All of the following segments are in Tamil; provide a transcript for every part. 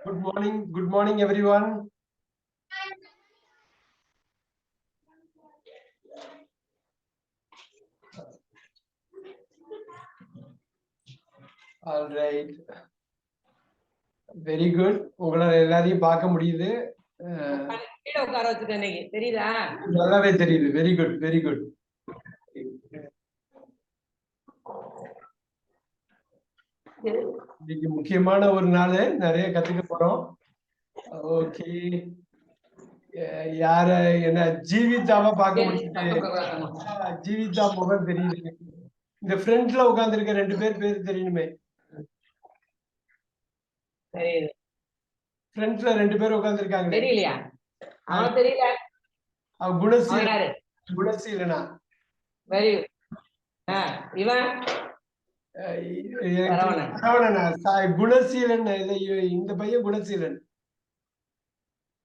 Good morning, good morning, everyone. All right. Very good. உங்களை எல்லாரையும் பார்க்க முடியுது தெரியுதா நல்லாவே தெரியுது வெரி குட் வெரி குட் இன்னைக்கு முக்கியமான ஒரு நாள். நிறைய கத்துக்க போறோம். ஓகே. யார என்ன ஜீவிதாவா பார்க்க முடியுது. ஜீவிதா முகம் தெரியுது. இந்த ஃப்ரண்ட்ல உட்கார்ந்திருக்க ரெண்டு பேர் பேர் தெரியணுமே ஃப்ரண்ட்ல ரெண்டு பேர் உட்கார்ந்திருக்காங்க தெரியலையா? அவன் தெரியல. அவ அவன் குணசீல யாரு குணசீலனா. வெரி இவன் அஹ் எனக்கு சரவணன். சரவணனா சா- குணசீலன் இந்த பையன் குணசீலன்.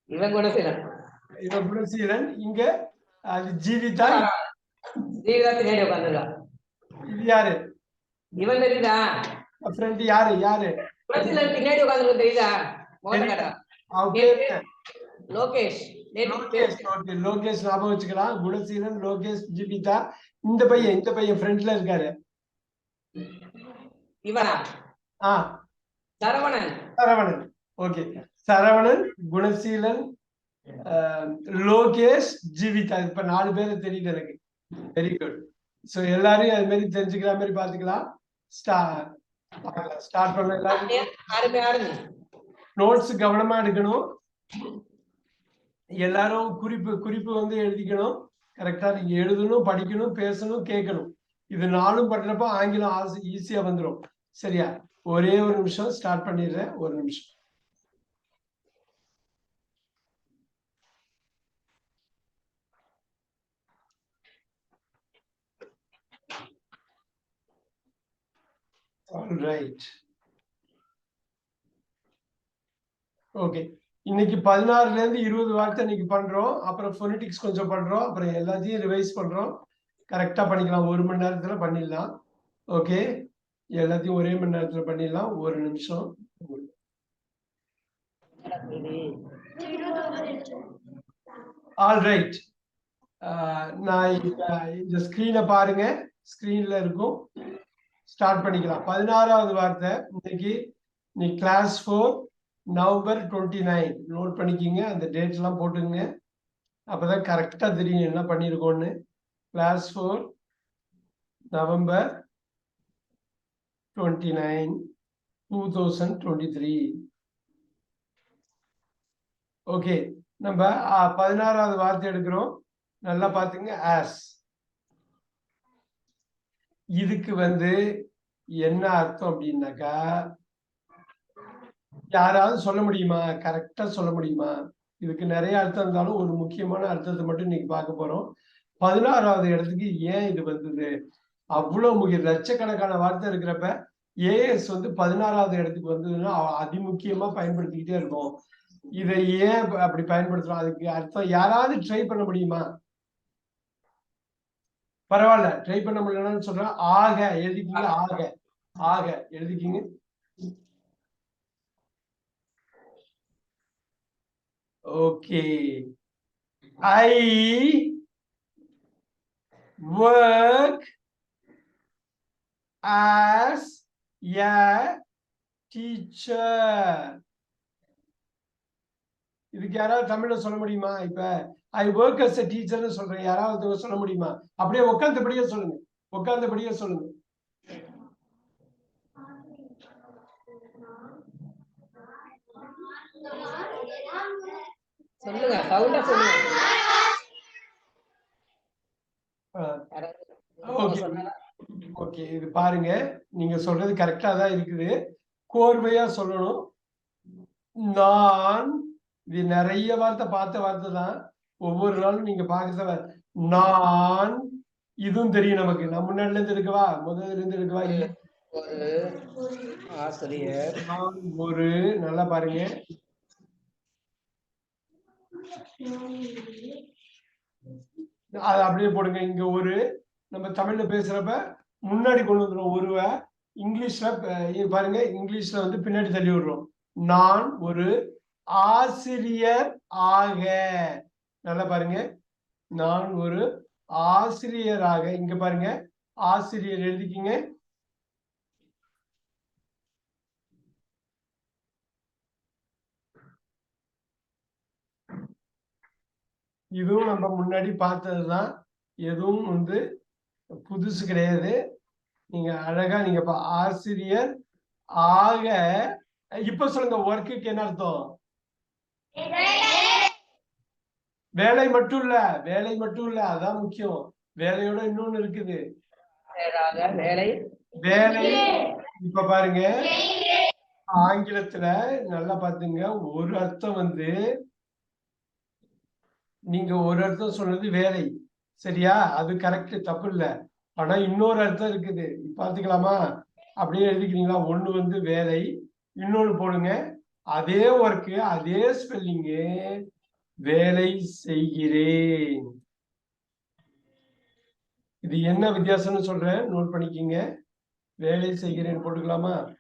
இவன் குணசீலன். இவன் குணசீலன். இங்க அது ஜீவிதா. ஜீவிதா பின்னாடி உட்காந்துருக்கான் இது யாரு? இவன் தெரியுதா? ஃப்ரெண்ட் யாரு? யாரு? குணசீலன் பின்னாடி உட்காந்துருக்க தெரியுதா? லோகேஷ். லோகேஷ் லோகேஷ். ஞாபகம் வச்சுக்கலாம். குணசீலன் லோகேஷ் ஜீவிதா. இந்த பையன் இந்த பையன் ஃப்ரண்ட்ல இருக்காரு. இவனா ஆ. சரவணன். சரவணன். ஓகே. சரவணன் குணசீலன் லோகேஷ் ஜீவிதா. இப்ப நாலு பேர் தெரியுது எனக்கு. வெரி குட் சோ எல்லாரையும் அது மாதிரி தெரிஞ்சுக்கிற மாதிரி பாத்துக்கலாம் ஸ்டார்ட் பண்ண எல்லாரும் நோட்ஸ் கவனமா எடுக்கணும். எல்லாரும் குறிப்பு குறிப்பு வந்து எழுதிக்கணும். கரெக்டா நீங்க எழுதணும் படிக்கணும் பேசணும் கேட்கணும். இது நாலும் பண்றப்ப ஆங்கிலம் ஈஸியா வந்துடும் சரியா? ஒரே ஒரு நிமிஷம் ஸ்டார்ட் பண்ணிடுறேன். ஒரு நிமிஷம். ரைட் ஓகே இன்னைக்கு பதினாறுல இருந்து இருபது வார்த்தை இன்னைக்கு பண்றோம். அப்புறம் ஃபொனிட்டிக்ஸ் கொஞ்சம் பண்றோம். அப்புறம் எல்லாத்தையும் ரிவைஸ் பண்றோம். கரெக்டா பண்ணிக்கலாம். ஒரு மணி நேரத்துல பண்ணிடலாம். ஓகே எல்லாத்தையும் ஒரே மணி நேரத்துல பண்ணிடலாம். ஒரு நிமிஷம். ஆல் ரைட் நான் இந்த ஸ்கிரீனை பாருங்க. ஸ்கிரீன்ல இருக்கும். ஸ்டார்ட் பண்ணிக்கலாம். பதினாறாவது வார்த்தை. இன்னைக்கு நீ class four November twenty nine note பண்ணிக்கிங்க. அந்த டேட் எல்லாம் போட்டுங்க அப்பதான் கரெக்டா தெரியும் என்ன பண்ணியிருக்கோன்னு class four November twenty nine two thousand twenty three okay நம்ம பதினாறாவது வார்த்தை எடுக்கிறோம். நல்லா பாத்துங்க ஆஸ் இதுக்கு வந்து என்ன அர்த்தம் அப்படின்னாக்கா யாராவது சொல்ல முடியுமா? கரெக்டா சொல்ல முடியுமா? இதுக்கு நிறைய அர்த்தம் இருந்தாலும் ஒரு முக்கியமான அர்த்தத்தை மட்டும் இன்னைக்கு பார்க்க போறோம். பதினாறாவது இடத்துக்கு ஏன் இது வந்தது? அவ்வளவு முக்கிய லட்சக்கணக்கான வார்த்தை இருக்கிறப்ப ஏஎஸ் வந்து பதினாறாவது இடத்துக்கு வந்ததுன்னா அதிமுக்கியமா பயன்படுத்திக்கிட்டே இருக்கும் இதை ஏன் அப்படி பயன்படுத்துறோம்? அதுக்கு அர்த்தம் யாராவது ட்ரை பண்ண முடியுமா? பரவாயில்ல. ட்ரை பண்ண முடியலன்னு சொல்றேன். ஆக எழுதிக்கிங்க. ஆக. ஆக. எழுதிக்கிங்க. Okay. I work as a teacher இதுக்கு யாராவது தமிழ்ல சொல்ல முடியுமா இப்ப? ஐ ஒர்க் அஸ் எ டீச்சர்னு சொல்றேன். யாராவது சொல்ல முடியுமா? அப்படியே உட்காந்தபடியே சொல்லுங்க. உட்கார்ந்தபடியே சொல்லுங்க. சொல்லுங்க சவுண்டா சொல்லுங்க அஹ், யாராவது Okay. சொன்னாரா? ஓகே இது பாருங்க நீங்க சொல்றது கரெக்டா தான் இருக்குது. கோர்வையா சொல்லணும். நான் இது நிறைய வார்த்தை பார்த்த வார்த்தை தான். ஒவ்வொரு நாளும் நீங்க பார்க்கறத நான் இதுவும் தெரியும் நமக்கு. நான் முன்னாடில இருந்து இருக்கவா? முதல்ல இருந்து இருக்கவா? இல்ல. ஒரு ஆசிரியர். நான் ஒரு நல்லா பாருங்க. அது அப்படியே போடுங்க. இங்க ஒரு நம்ம தமிழ்ல பேசுறப்ப முன்னாடி கொண்டு வந்துடும் ஒருவ இங்கிலீஷ்ல பாருங்க இங்கிலீஷ்ல வந்து பின்னாடி தள்ளி விடுறோம். நான் ஒரு ஆசிரியர் ஆக. நல்லா பாருங்க. நான் ஒரு ஆசிரியராக இங்க பாருங்க. ஆசிரியர் எழுதிக்கிங்க. இதுவும் நம்ம முன்னாடி பார்த்ததுதான். எதுவும் வந்து புதுசு கிடையாது. நீங்க அழகா நீங்க இப்ப ஆசிரியர் ஆக இப்ப சொல்லுங்க ஒர்க்குக்கு என்ன அர்த்தம்? வேலை மட்டும் இல்ல வேலை மட்டும் இல்ல அதான் முக்கியம். வேலையோட இன்னொன்னு இருக்குது. வேலை வேலை இப்ப பாருங்க. ஆங்கிலத்துல நல்லா பாத்துங்க ஒரு அர்த்தம் வந்து நீங்க ஒரு அர்த்தம் சொன்னது வேலை. சரியா? அது கரெக்ட் தப்பு இல்ல. ஆனா இன்னொரு அர்த்தம் இருக்குது. பாத்துக்கலாமா அப்படியே எழுதிக்கிறீங்களா? ஒண்ணு வந்து வேலை இன்னொன்னு போடுங்க. அதே ஒர்க்கு அதே ஸ்பெல்லிங்கு வேலை செய்கிறேன். இது என்ன வித்தியாசம்னு சொல்றேன் நோட் பண்ணிக்கிங்க. வேலை செய்கிறேன் போட்டுக்கலாமா?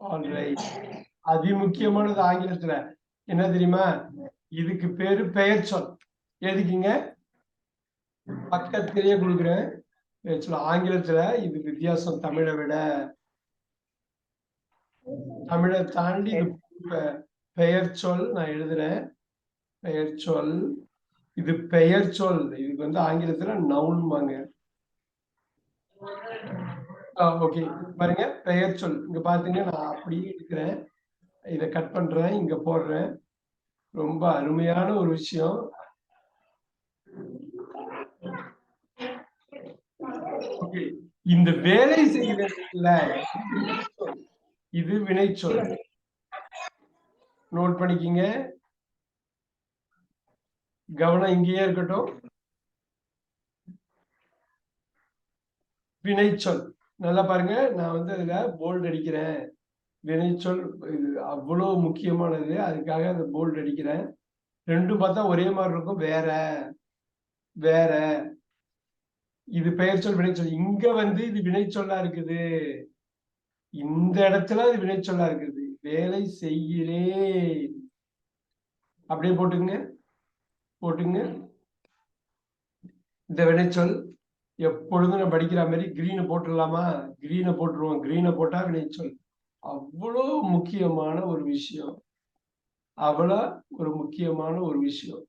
ஆல்ரைட் அதி முக்கியமானது ஆங்கிலத்துல. என்ன தெரியுமா? இதுக்கு பேரு பெயர் சொல். எதுக்குங்க? பக்கத்திலேயே கொடுக்குறேன். பெயர் ஆங்கிலத்துல இது வித்தியாசம் தமிழை விட தமிழை தாண்டி பெயர் சொல் நான் எழுதுறேன். பெயர் சொல் இது பெயர் சொல். இதுக்கு வந்து ஆங்கிலத்துல நவுன்பாங்க ஓகே பாருங்க பெயர் சொல். இங்க பாத்தீங்க நான் அப்படியே எடுக்கிறேன். இத கட் பண்றேன் இங்க போடுறேன். ரொம்ப அருமையான ஒரு விஷயம். இந்த வேலை செய்யல இது வினைச்சொல். நோட் பண்ணிக்கிங்க. கவனம் இங்கேயே இருக்கட்டும். வினைச்சொல். நல்லா பாருங்க. நான் வந்து அதுல போல்ட் அடிக்கிறேன். வினைச்சொல் இது அவ்வளவு முக்கியமானது. அதுக்காக அந்த போல்ட் அடிக்கிறேன். ரெண்டும் பார்த்தா ஒரே மாதிரி இருக்கும். வேற வேற. இது பெயர் சொல் வினைச்சொல் இங்க வந்து இது வினைச்சொல்லா இருக்குது. இந்த இடத்துல அது வினைச்சொல்லா இருக்குது. வேலை செய்கிறேன். அப்படியே போட்டுங்க போட்டுங்க இந்த வினைச்சொல் எப்பொழுதும் நான் படிக்கிற மாதிரி கிரீனை போட்டுடலாமா? கிரீனை போட்டுருவோம். கிரீனை போட்டா வினைச்சொல் அவ்வளோ முக்கியமான ஒரு விஷயம். அவ்வளோ ஒரு முக்கியமான ஒரு விஷயம்.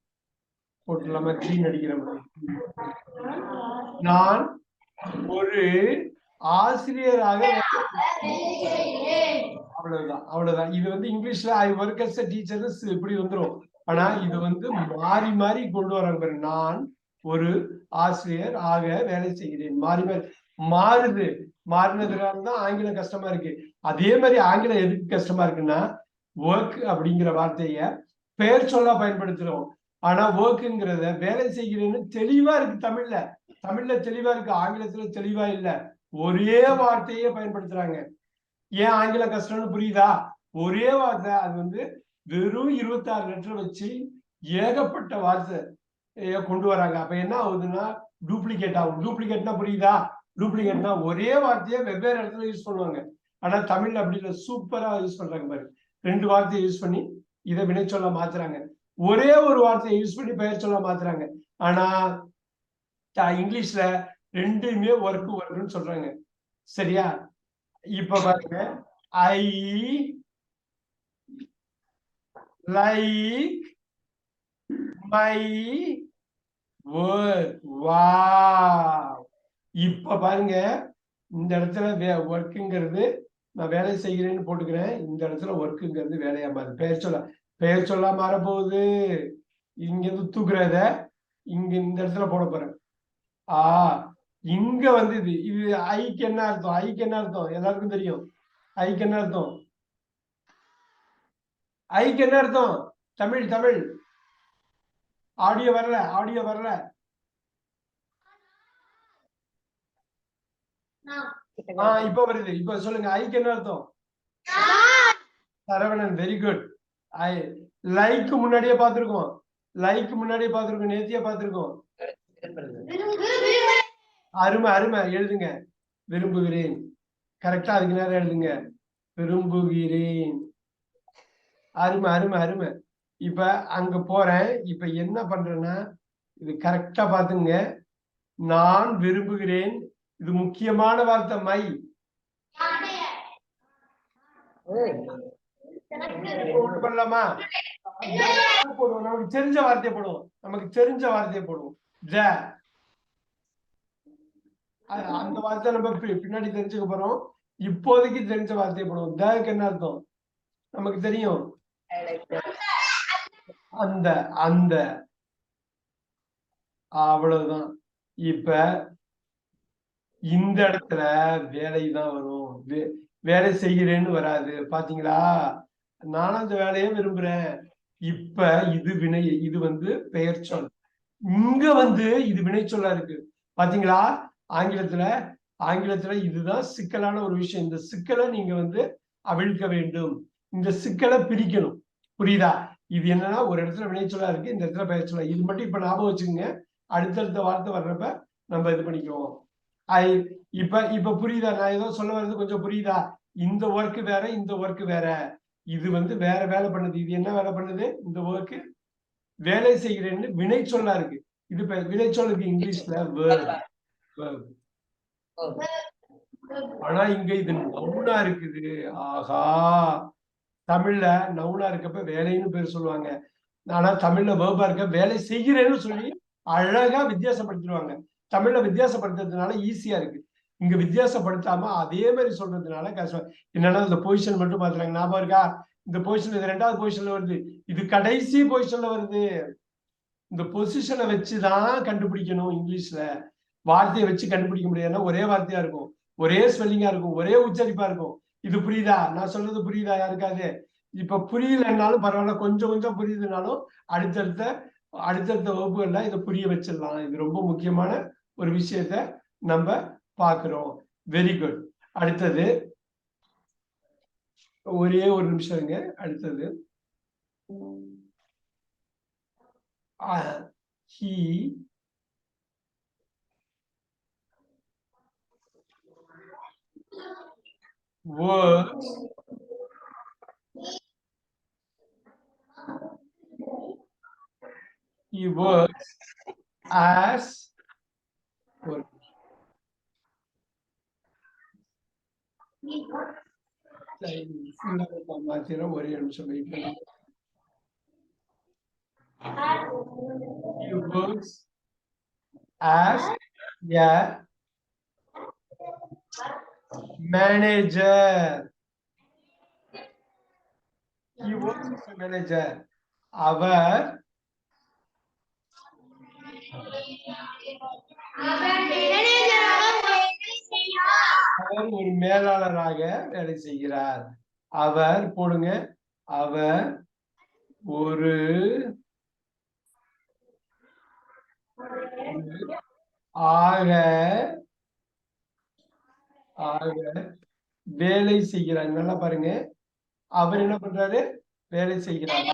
போட்டுடலாமா? கிரீன் அடிக்கிற மாதிரி. நான் ஒரு ஆசிரியராக அவ்வளவுதான் அவ்வளவுதான். இது வந்து இங்கிலீஷ்ல ஐ ஒர்க் அஸ் டீச்சர்ஸ் இப்படி வந்துரும். ஆனா இது வந்து மாறி மாறி கொண்டு வராங்க நான் ஒரு ஆசிரியர் ஆக வேலை செய்கிறேன். மாறி மாறி மாறுது. மாறினதுனால தான் ஆங்கிலம் கஷ்டமா இருக்கு. அதே மாதிரி ஆங்கிலம் எதுக்கு கஷ்டமா இருக்குன்னா ஒர்க் அப்படிங்கிற வார்த்தைய பெயர் சொல்லா பயன்படுத்துறோம். ஆனா ஒர்க்குங்கிறத வேலை செய்கிறேன்னு தெளிவா இருக்கு தமிழ்ல. தமிழ்ல தெளிவா இருக்கு ஆங்கிலத்துல தெளிவா இல்ல. ஒரே வார்த்தையே பயன்படுத்துறாங்க. ஏன் ஆங்கிலம் கஷ்டம்னு புரியுதா? ஒரே வார்த்தை அது வந்து வெறும் இருபத்தாறு லெட்டர் வச்சு ஏகப்பட்ட வார்த்தை கொண்டு வராங்க. அப்ப என்ன ஆகுதுன்னா டூப்ளிகேட் ஆகும். டூப்ளிகேட்னா புரியுதா? டூப்ளிகேட்னா ஒரே வார்த்தையை வெவ்வேறு இடத்துல யூஸ் பண்ணுவாங்க. ஆனா தமிழ்ல அப்படி இல்லை சூப்பரா யூஸ் பண்றாங்க பாரு. ரெண்டு வார்த்தையை யூஸ் பண்ணி இதை வினைச்சொல்ல மாத்துறாங்க. ஒரே ஒரு வார்த்தையை யூஸ் பண்ணி பெயர் சொல்ல மாத்துறாங்க. ஆனா இங்கிலீஷ்ல ரெண்டுமே ஒர்க் ஒர்க்குன்னு சொல்றாங்க. சரியா? இப்ப பாருங்க. ஐ லைக் மை வா இப்ப பாருங்க. இந்த இடத்துல ஒர்க்குங்கிறது நான் வேலை செய்கிறேன்னு போட்டுக்கிறேன். இந்த இடத்துல ஒர்க்குங்கிறது வேலையா மாறுது. பெயர் சொல்ல. பெயர் சொல்ல மாறப்போகுது இங்க இருந்து தூக்குறத. இங்க இந்த இடத்துல போட போறேன் ஆ இங்க வந்து இது இது ஐக்கு என்ன அர்த்தம்? ஐக்கு என்ன அர்த்தம்? எல்லாருக்கும் தெரியும். ஐக்கு என்ன அர்த்தம்? ஐக்கு என்ன அர்த்தம்? தமிழ் தமிழ். ஆடியோ வரல ஆடியோ வரல. ஆ இப்ப வருது. இப்ப சொல்லுங்க ஐக்கு என்ன அர்த்தம்? Saravanan very good I like முன்னாடியே பார்த்திருக்கோம். லைக் முன்னாடியே பார்த்திருக்கோம். நேத்தியே பார்த்திருக்கோம். அருமை அருமை. எழுதுங்க. விரும்புகிறேன். கரெக்டா அதுக்கு நேரம் எழுதுங்க. விரும்புகிறேன். அருமை அருமை அருமை. இப்ப அங்க போறேன். இப்ப என்ன பண்றேன்னா இது கரெக்டா பாத்துங்க நான் விரும்புகிறேன். இது முக்கியமான வார்த்தை மை பண்ணலாமா? போடுவோம். நமக்கு தெரிஞ்ச வார்த்தையை போடுவோம். நமக்கு தெரிஞ்ச வார்த்தையை போடுவோம். அந்த வார்த்தை நம்ம பின்னாடி தெரிஞ்சுக்க போறோம். இப்போதைக்கு தெரிஞ்ச வார்த்தையை போடுவோம். தக்கு என்ன அர்த்தம்? நமக்கு தெரியும். அந்த அந்த. அவ்வளவுதான். இப்ப இந்த இடத்துல வேலை தான் வரும். வே- வேலை செய்கிறேன்னு வராது. பாத்தீங்களா? நானும் அந்த வேலையை விரும்புறேன். இப்ப இது வினை இது வந்து பெயர் சொல். இங்க வந்து இது வினை சொல்லா இருக்கு. பாத்தீங்களா? ஆங்கிலத்துல ஆங்கிலத்துல இதுதான் சிக்கலான ஒரு விஷயம். இந்த சிக்கலை நீங்க வந்து அவிழ்க்க வேண்டும். இந்த சிக்கலை பிரிக்கணும். புரியுதா? இது என்னன்னா ஒரு இடத்துல வினைச்சொல்லா இருக்கு இந்த இடத்துல பெயர் சொல்லா. இது மட்டும் இப்ப ஞாபகம் வச்சுக்கோங்க. அடுத்தடுத்த வார்த்தை வர்றப்ப நம்ம இது பண்ணிக்குவோம். ஐ இப்ப இப்ப புரியுதா? நான் ஏதோ சொல்ல வர்றது கொஞ்சம் புரியுதா? இந்த ஒர்க் வேற இந்த ஒர்க் வேற. இது வந்து வேற வேலை பண்ணுது இது என்ன வேலை பண்ணுது? இந்த ஒர்க்கு வேலை செய்கிறேன்னு வினை சொல்லா இருக்கு. இது வினை சொல் இருக்கு இங்கிலீஷ்ல ஆனா இங்க இது நவுனா இருக்குது. ஆஹா. தமிழ்ல நவுனா இருக்கப்ப வேலைன்னு பேர் சொல்லுவாங்க. ஆனா தமிழ்ல வேர்பா இருக்க வேலை செய்கிறேன்னு சொல்லி அழகா வித்தியாசப்படுத்திடுவாங்க. தமிழ்ல வித்தியாசப்படுத்துறதுனால ஈஸியா இருக்கு. இங்க வித்தியாசப்படுத்தாம அதே மாதிரி சொல்றதுனால கஷ்டம் என்னன்னா இந்த பொசிஷன் மட்டும் பாத்துறாங்க ஞாபகம் இருக்கா? இந்த பொசிஷன் இது ரெண்டாவது பொசிஷன்ல வருது. இது கடைசி பொசிஷன்ல வருது. இந்த பொசிஷனை வச்சுதான் கண்டுபிடிக்கணும் இங்கிலீஷ்ல. வார்த்தையை வச்சு கண்டுபிடிக்க முடியாதுன்னா ஒரே வார்த்தையா இருக்கும். ஒரே ஸ்பெல்லிங்கா இருக்கும். ஒரே உச்சரிப்பா இருக்கும். இது புரியுதா? நான் சொல்றது புரியுதா? யாருக்காது இப்ப புரியலைன்னாலும் பரவாயில்ல. கொஞ்சம் கொஞ்சம் புரியுதுனாலும் அடுத்தடுத்த அடுத்தடுத்த வகுப்புகள்ல இதை புரிய வச்சிடலாம். இது ரொம்ப முக்கியமான ஒரு விஷயத்த நம்ம பார்க்குறோம். வெரி குட் அடுத்தது ஒரே ஒரு நிமிஷம் இருங்க. அடுத்தது he works he works as ஒரு மாத்திரம் ஒரே நிமிஷம் வெயிட் பண்ணுங்க he works as a manager he works as a manager அவர் அவர் ஒரு மேலாளராக வேலை செய்கிறார். அவர் போடுங்க. அவர் ஒரு ஆக ஆக வேலை செய்கிறார். நல்லா பாருங்க. அவர் என்ன பண்றாரு? வேலை செய்கிறார்.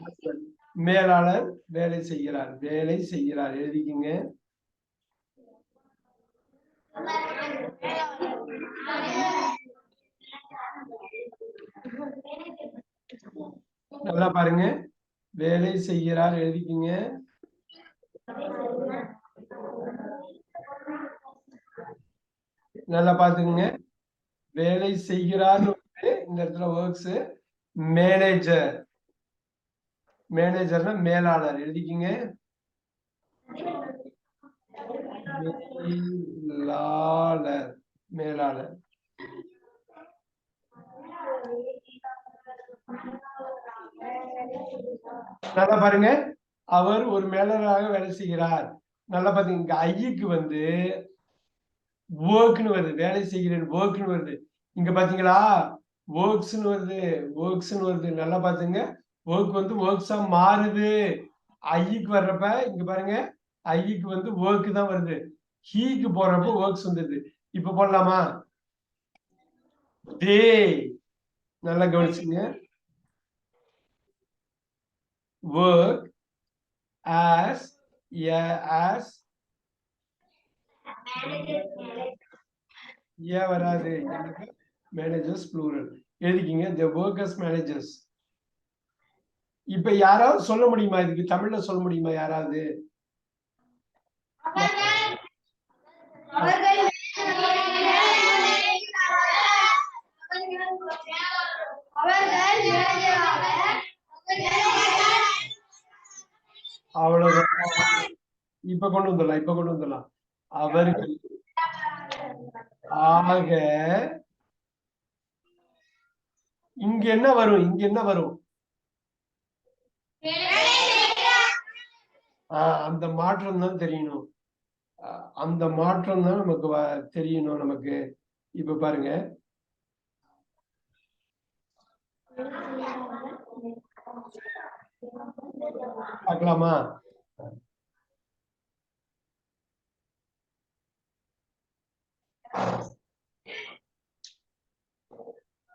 மேலாளர் வேலை செய்கிறார். வேலை செய்கிறார். எழுதிக்கிங்க. நல்லா பாருங்க. வேலை செய்கிறார் எழுதிக்கிங்க. நல்லா பாத்துக்குங்க வேலை செய்கிறார் இந்த இடத்துல ஒர்க்ஸ் மேனேஜர் மேனேஜர்னா மேலாளர். எழுதிக்கிங்க. மேலாளர் மேலாளர். நல்லா பாருங்க. அவர் ஒரு மேலராக வேலை செய்கிறார். நல்லா பாத்தீங்க இங்க ஐக்கு வந்து ஒர்க்னு வருது. வேலை செய்கிறேன் ஒர்க்னு வருது. இங்க பாத்தீங்களா? ஒர்க்ஸ்னு வருது ஒர்க்ஸ்னு வருது. நல்லா பாத்துங்க. ஒர்க் வந்து ஒர்க்ஸா மாறுது. ஐக்கு வர்றப்ப இங்க பாருங்க ஐக்கு வந்து ஒர்க் தான் வருது. ஹீக்கு போறப்போ ஒர்க்ஸ் வந்தது. இப்ப போடலாமா? தே நல்லா கவனிச்சுங்க. ஒர்க் ஆஸ் ஆஸ் ஏ ஏன் வராது. மேனேஜர்ஸ் ப்ளூரல் எழுதிக்கிங்க. த ஒர்க்கர்ஸ் மேனேஜர்ஸ் இப்ப யாராவது சொல்ல முடியுமா? இதுக்கு தமிழ்ல சொல்ல முடியுமா யாராவது? அவ்வளவுதான். இப்ப கொண்டு வந்துடலாம் இப்ப கொண்டு வந்துடலாம். அவர்கள் ஆக இங்க என்ன வரும் இங்க என்ன வரும்? அந்த மாற்றம் தான் தெரியணும். அந்த மாற்றம் தான் நமக்கு வ- தெரியணும் நமக்கு. இப்ப பாருங்க. பார்க்கலாமா?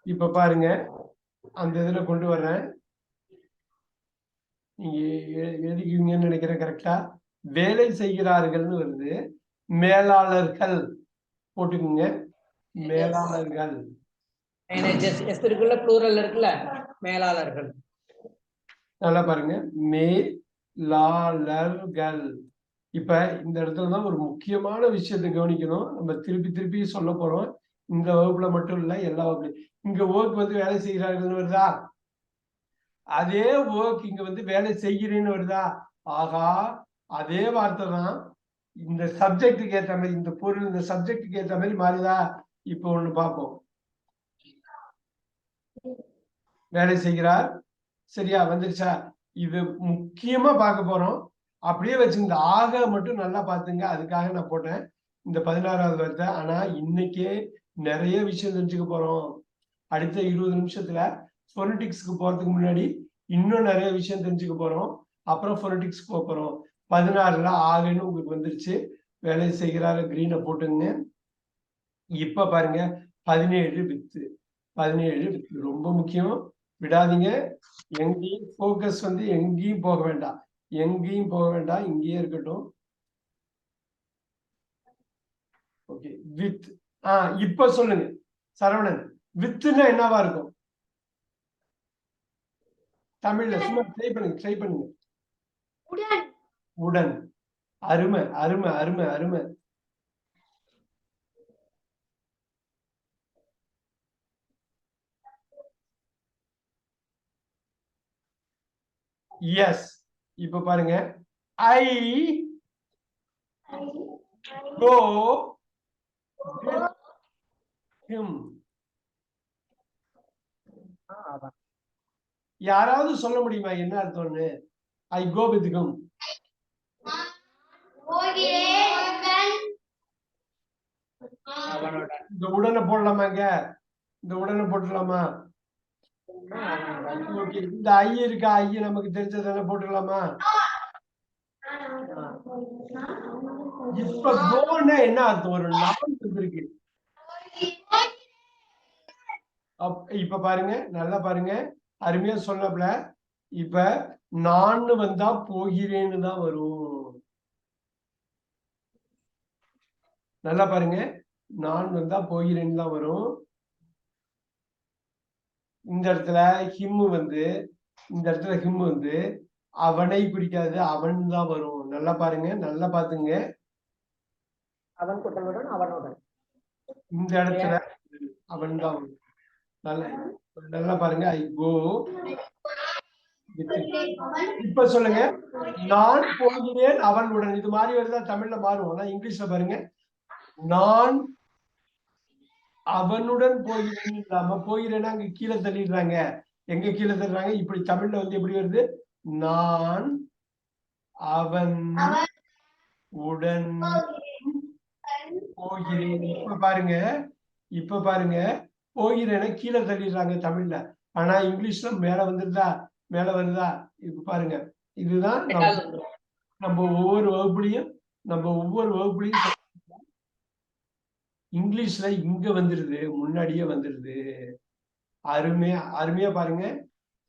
இப்ப பாருங்க. அந்த இதுல கொண்டு வர்றேன். நீங்க எழுதிக்குவீங்கன்னு நினைக்கிறேன் கரெக்டா வேலை செய்கிறார்கள்னு வருது. மேலாளர்கள் போட்டுக்குங்க. மேலாளர்கள். மேனேஜர்ஸ் எஸ் இருக்குல்ல ப்ளூரல் இருக்குல்ல? மேலாளர்கள். நல்லா பாருங்க. மேலாளர்கள். இப்ப இந்த இடத்துல தான் ஒரு முக்கியமான விஷயத்தை கவனிக்கணும். நம்ம திருப்பி திருப்பி சொல்ல போறோம். இந்த வகுப்புல மட்டும் இல்ல எல்லா வகுப்புலையும். இங்க ஒர்க் வந்து வேலை செய்கிறார்கள்னு வருதா? அதே ஒர்க் இங்க வந்து வேலை செய்கிறேன்னு வருதா? ஆகா அதே வார்த்தை தான் இந்த சப்ஜெக்டுக்கு ஏத்த மாதிரி இந்த பொருள் இந்த சப்ஜெக்டுக்கு ஏத்த மாதிரி மாறுதா? இப்போ ஒண்ணு பார்ப்போம். வேலை செய்கிறார். சரியா வந்துருச்சா? இது முக்கியமா பார்க்க போறோம். அப்படியே வச்சு இந்த ஆக மட்டும் நல்லா பாத்துங்க அதுக்காக நான் போட்டேன். இந்த பதினாறாவது வார்த்தை. ஆனா இன்னைக்கே நிறைய விஷயம் தெரிஞ்சுக்க போறோம். அடுத்த இருபது நிமிஷத்துல பொலிட்டிக்ஸ்க்கு போறதுக்கு முன்னாடி இன்னும் நிறைய விஷயம் தெரிஞ்சுக்க போறோம். அப்புறம் பொலிட்டிக்ஸ் போக போறோம். பதினாறுல ஆகுன்னு உங்களுக்கு வந்துருச்சு. வேலை செய்கிறாரு கிரீனை போட்டுங்க இப்ப பாருங்க பதினேழு வித்து. பதினேழு வித்து. ரொம்ப முக்கியம். விடாதீங்க. எங்கேயும் ஃபோக்கஸ் வந்து எங்கேயும் போக வேண்டாம். எங்கேயும் போக வேண்டாம். இங்கேயே இருக்கட்டும். ஓகே வித் ஆ இப்ப சொல்லுங்க. சரவணன் வித்துன்னா என்னவா இருக்கும்? தமிழ்ல சும்மா ட்ரை பண்ணுங்க ட்ரை பண்ணுங்க. உடன். அருமை அருமை அருமை அருமை. எஸ் இப்ப பாருங்க. I go him. யாராவது சொல்ல முடியுமா? என்ன அர்த்தம்னு? ஐ கோ வித் ஹிம் இந்த உடனே போடலாமாங்க? இந்த உடனே போட்டுடலாமா? இந்த ஐ இருக்கா? ஐ நமக்கு தெரிஞ்சதான போட்டுடலாமா? இப்ப கோன்னா என்ன அர்த்தம் ஒரு நான் இருக்கு அப்- இப்ப பாருங்க. நல்லா பாருங்க. அருமையா சொன்னப்பல இப்ப நான் வந்தா போகிறேன்னு தான் வரும். நல்லா பாருங்க. நான் வந்தா போகிறேன்னு தான் வரும். இந்த இடத்துல ஹிம்மு வந்து இந்த இடத்துல ஹிம்மு வந்து அவனை குறிக்காது அவன் தான் வரும். நல்லா பாருங்க நல்லா பாத்துங்க அவன் குட்டலுடன் அவனுடன் இந்த இடத்துல அவன் தான் வரும். நல்லா நல்லா பாருங்க. ஐ கோ இப்ப சொல்லுங்க. நான் போகிறேன் அவனுடன் இது மாதிரி வருதா தமிழ்ல மாறும். ஆனா இங்கிலீஷ்ல பாருங்க. நான் அவனுடன் போகிறேன். இல்லாம போகிறேன்னா அங்க கீழே தள்ளிடுறாங்க. எங்க கீழே தள்ளுறாங்க? இப்படி தமிழ்ல வந்து எப்படி வருது? நான் அவன் உடன் போகிறேன். இப்ப பாருங்க. இப்ப பாருங்க. போகிறேன்னா கீழே தள்ளிடுறாங்க தமிழ்ல. ஆனா இங்கிலீஷ்ல மேல வந்துருதா மேல வருதா? இப்ப பாருங்க. இதுதான் நம்ம ஒவ்வொரு வகுப்புலையும் நம்ம ஒவ்வொரு வகுப்புலையும். இங்கிலீஷ்ல இங்க வந்துருது முன்னாடியே வந்துருது. அருமையா அருமையா பாருங்க.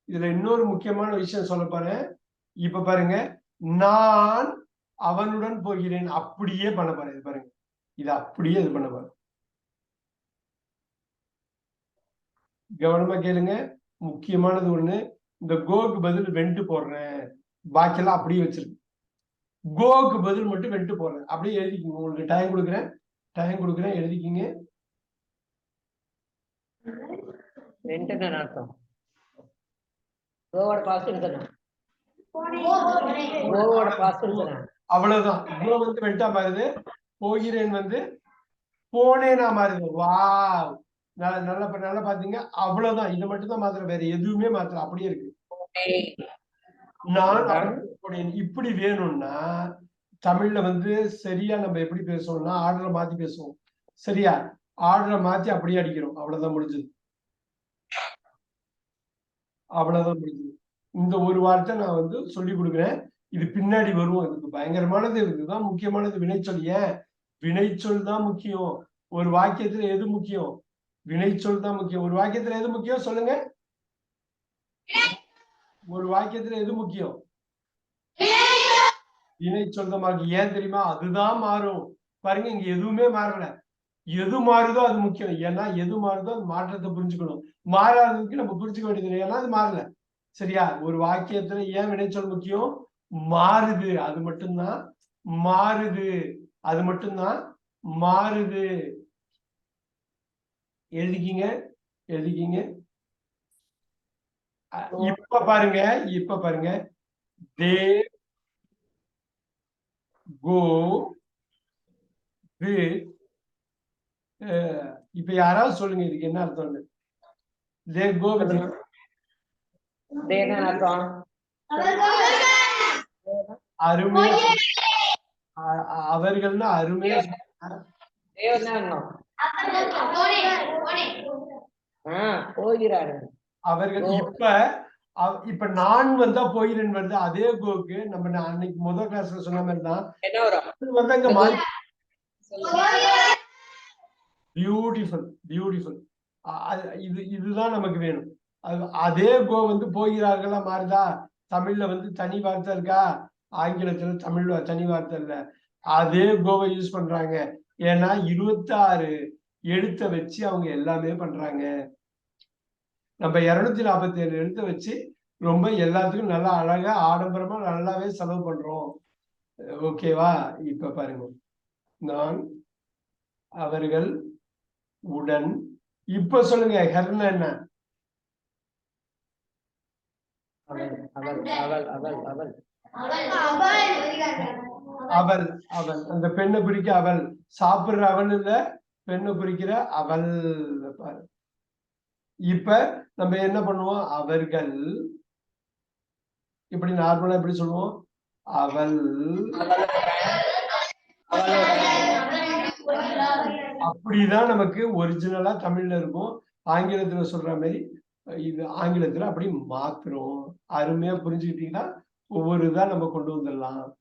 இதுல இன்னொரு முக்கியமான விஷயம் சொல்ல போறேன். இப்ப பாருங்க நான் அவனுடன் போகிறேன். அப்படியே பண்ண போறேன். இது பாருங்க. இது அப்படியே இது பண்ண போறேன். கவனமா கேளுங்க. முக்கியமானது ஒண்ணு இந்த கோக்கு பதில் வெண்டு போடுறேன். பாக்கியெல்லாம் அப்படியே வச்சிருக்கு கோக்கு பதில் மட்டும் வெண்டு போடுறேன். அப்படியே எழுதிக்கோங்க. உங்களுக்கு டைம் கொடுக்குறேன். டைம் கொடுக்குறேன் எழுதிக்கிங்க. ரெண்டுன்னு அர்த்தம் கோவோட கோவோட அவ்வளவுதான். கோ வந்து வெண்டா மாறுது போகிறேன் வந்து. போனேனா மாறுது வா நல்ல நல்ல நல்லா பாத்தீங்க. அவ்வளவுதான். இதை மட்டும் தான் மாத்திரம் வேற எதுவுமே மாத்திரம் அப்படியே இருக்கு. நான். இப்படி வேணும்னா தமிழ்ல வந்து சரியா நம்ம எப்படி பேசுவோம்னா ஆர்டரை மாத்தி பேசுவோம். சரியா? ஆர்டரை மாத்தி அப்படியே அடிக்கிறோம். அவ்வளவுதான் முடிஞ்சது. அவ்வளவுதான் முடிஞ்சது. இந்த ஒரு வார்த்தை நான் வந்து சொல்லி கொடுக்குறேன். இது பின்னாடி வரும். இதுக்கு பயங்கரமானது இதுதான் முக்கியமானது. வினைச்சொல். ஏன்? வினைச்சொல் தான் முக்கியம். ஒரு வாக்கியத்துல எது முக்கியம்? வினைச்சொல் தான் முக்கியம். ஒரு வாக்கியத்துல எது முக்கியம் சொல்லுங்க. ஒரு வாக்கியத்துல எது முக்கியம்? இணை சொந்தமாக ஏன் தெரியுமா? அதுதான் மாறும். பாருங்க இங்க எதுவுமே மாறல. எது மாறுதோ அது முக்கியம். ஏன்னா எது மாறுதோ அது மாற்றத்தை புரிஞ்சுக்கணும். மாறாததுக்கு நம்ம புரிஞ்சுக்க வேண்டியது ஏன்னா அது மாறல. சரியா? ஒரு வாக்கியத்துல ஏன் வினைச்சொல் முக்கியம்? மாறுது. அது மட்டும்தான் மாறுது. அது மட்டும்தான் மாறுது. எழுதிக்கிங்க. எழுதிக்கிங்க. இப்ப பாருங்க. இப்ப பாருங்க. தே கோ வித் இப்ப யாராவது சொல்லுங்க இதுக்கு என்ன அர்த்தம் தே கோ வித் இது என்ன அர்த்தம் அருமையா அ- அ- அவர்கள்னா அருமையா அவர்கள். இப்ப இப்ப நான் வந்தா போயிரன் வருது அதே கோக்கு நம்ம அன்னைக்கு முதல் கிளாஸ்ல சொன்ன மாதிரி தான். வந்து அங்க மாறி பியூட்டிஃபுல் பியூட்டிஃபுல் இது இதுதான் நமக்கு வேணும். அது அதே கோ வந்து போகிறார்களா மாறுதா? தமிழ்ல வந்து தனி வார்த்தை இருக்கா? ஆங்கிலத்துல தமிழ்ல தனி வார்த்தை இல்ல. அதே கோவை யூஸ் பண்றாங்க. ஏன்னா இருபத்தாறு எழுத்தை வச்சு அவங்க எல்லாமே பண்றாங்க. நம்ம இருநூத்தி நாற்பத்தி ஏழு எழுத்தை வச்சு ரொம்ப எல்லாத்துக்கும் நல்லா அழகா ஆடம்பரமா நல்லாவே செலவு பண்றோம். ஓகேவா இப்ப பாருங்க. நான் அவர்கள் உடன் இப்ப சொல்லுங்க ஹெர்னா என்ன? அவள் அவள் அவள் அவள் அவள். அவள் அவள். அந்த பெண்ணை குறிக்க அவள். சாப்பிடுற அவள் இல்ல பெண்ணை குறிக்கிற அவள். பாரு. இப்ப நம்ம என்ன பண்ணுவோம்? அவர்கள். இப்படி நார்மலா எப்படி சொல்லுவோம்? அவள். அப்படிதான் நமக்கு ஒரிஜினலா தமிழ்ல இருக்கும். ஆங்கிலத்துல சொல்ற மாதிரி இது ஆங்கிலத்துல அப்படி மாத்துறோம். அருமையா புரிஞ்சுக்கிட்டீங்கன்னா ஒவ்வொரு இதா நம்ம கொண்டு வந்துடலாம்.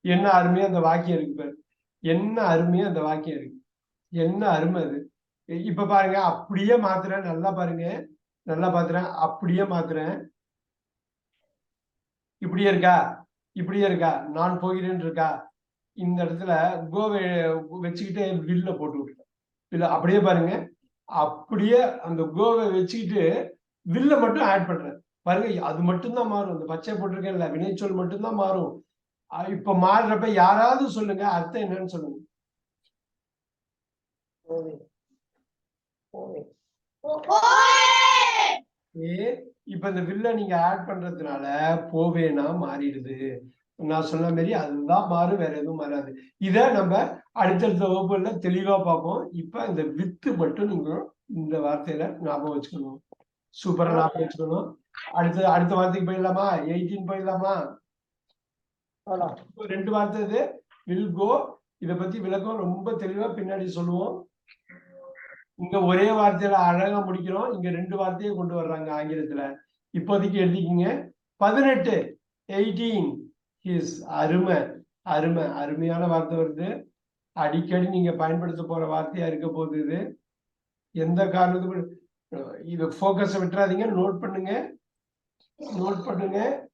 என்ன அருமையா அந்த வாக்கியம் இருக்கு என்ன அருமையா அந்த வாக்கியம் இருக்கு. என்ன அருமை அது. இப்ப பாருங்க அப்படியே மாத்துறேன் நல்லா பாருங்க நல்லா பாத்துறேன் அப்படியே மாத்துறேன். இப்படியே இருக்கா? இப்படியே இருக்கா? நான் போகிறேன் இருக்கா? இந்த இடத்துல கோவை வச்சுக்கிட்டே வில்ல போட்டு விட்டுட்டேன். இல்ல அப்படியே பாருங்க அப்படியே அந்த கோவை வச்சுக்கிட்டு வில்ல மட்டும் ஆட் பண்றேன். பாருங்க அது மட்டும்தான் மாறும். இந்த பச்சை போட்டிருக்கேன்ல வினைச்சொல் மட்டும்தான் மாறும். இப்ப மாறுறப்ப யாராவது சொல்லுங்க அர்த்தம் என்னன்னு சொல்லுங்க. ஏ இப்ப இந்த வில்ல நீங்க ஆட் பண்றதுனால போவேனா மாறிடுது. நான் சொன்ன மாதிரி அதுதான் மாறும் வேற எதுவும் மாறாது. இத நம்ம அடுத்தடுத்த வகுப்புல தெளிவா பார்ப்போம். இப்ப இந்த வித்து மட்டும் நீங்க இந்த வார்த்தையில ஞாபகம் வச்சுக்கணும். சூப்பரா ஞாபகம் வச்சுக்கணும். அடுத்த அடுத்த வார்த்தைக்கு போயிடலாமா? எயிட்டீன் போயிடலாமா? ரெண்டு வார்த்தை இது. வில் கோ இத பத்தி விளக்கம் ரொம்ப தெளிவா பின்னாடி சொல்லுவோம். இங்க ஒரே வார்த்தையில அழகா முடிக்கிறோம். இங்க ரெண்டு வார்த்தையை கொண்டு வர்றாங்க ஆங்கிலத்துல. இப்போதைக்கு எழுதிக்கிங்க. பதினெட்டு. எயிட்டீன் ஹிஸ் அருமை. அருமை. அருமையான வார்த்தை வருது. அடிக்கடி நீங்க பயன்படுத்த போற வார்த்தையா இருக்க போகுது இது. எந்த காரணத்துக்கும் இது ஃபோக்கஸை விட்டுறாதீங்க. நோட் பண்ணுங்க. நோட் பண்ணுங்க.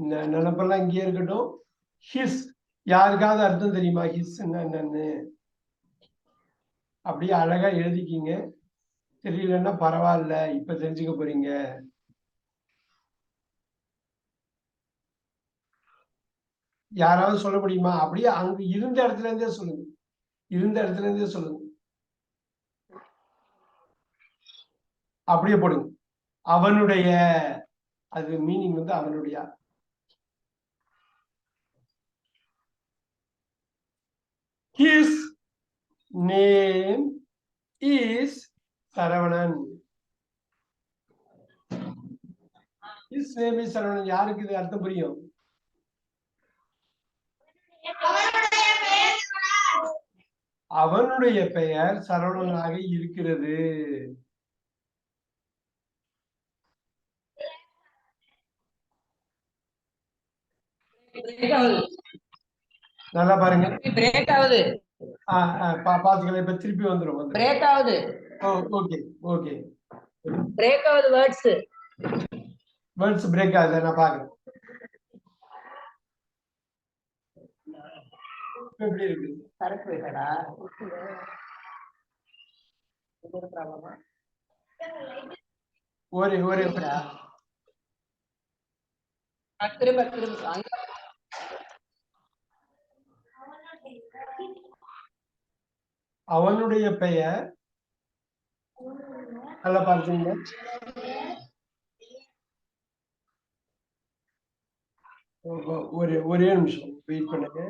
நினப்பெல்லாம் இங்கேயே இருக்கட்டும். ஹிஸ் யாருக்காவது அர்த்தம் தெரியுமா? ஹிஸ் என்னன்னு? அப்படியே அழகா எழுதிக்கிங்க. தெரியலன்னா பரவாயில்ல இப்ப தெரிஞ்சுக்க போறீங்க. யாராவது சொல்ல முடியுமா? அப்படியே அங்க இருந்த இடத்துல இருந்தே சொல்லுங்க. இருந்த இடத்துல இருந்தே சொல்லுங்க. அப்படியே போடுங்க. அவனுடைய அது மீனிங் வந்து அவனுடைய. His name is Saravanan his name is Saravanan யாருக்கு இது அர்த்தம் புரியும்? அவனுடைய பெயர் சரவணனாக இருக்கிறது. பிரேக் ஆகுது. நல்லா பாருங்க. பாத்துக்கலாம் இப்ப திருப்பி வந்துரும் பிரேக் ஆகுது. ஓகே ஓகே பிரேக் ஆகுது வேர்ட்ஸ் வேர்ட்ஸ் பிரேக் ஆகுது நான் பாக்குறேன். எப்படி இருக்கு? கரெக்ட் போயிட்டடா. ப்ராப்ளமா ஒரே ஒரே திரும்ப திரும்ப அவனுடைய பெயர்? நல்லா பார்த்தீங்க. ஒரே ஒரே நிமிஷம். வெயிட் பண்ணுங்க.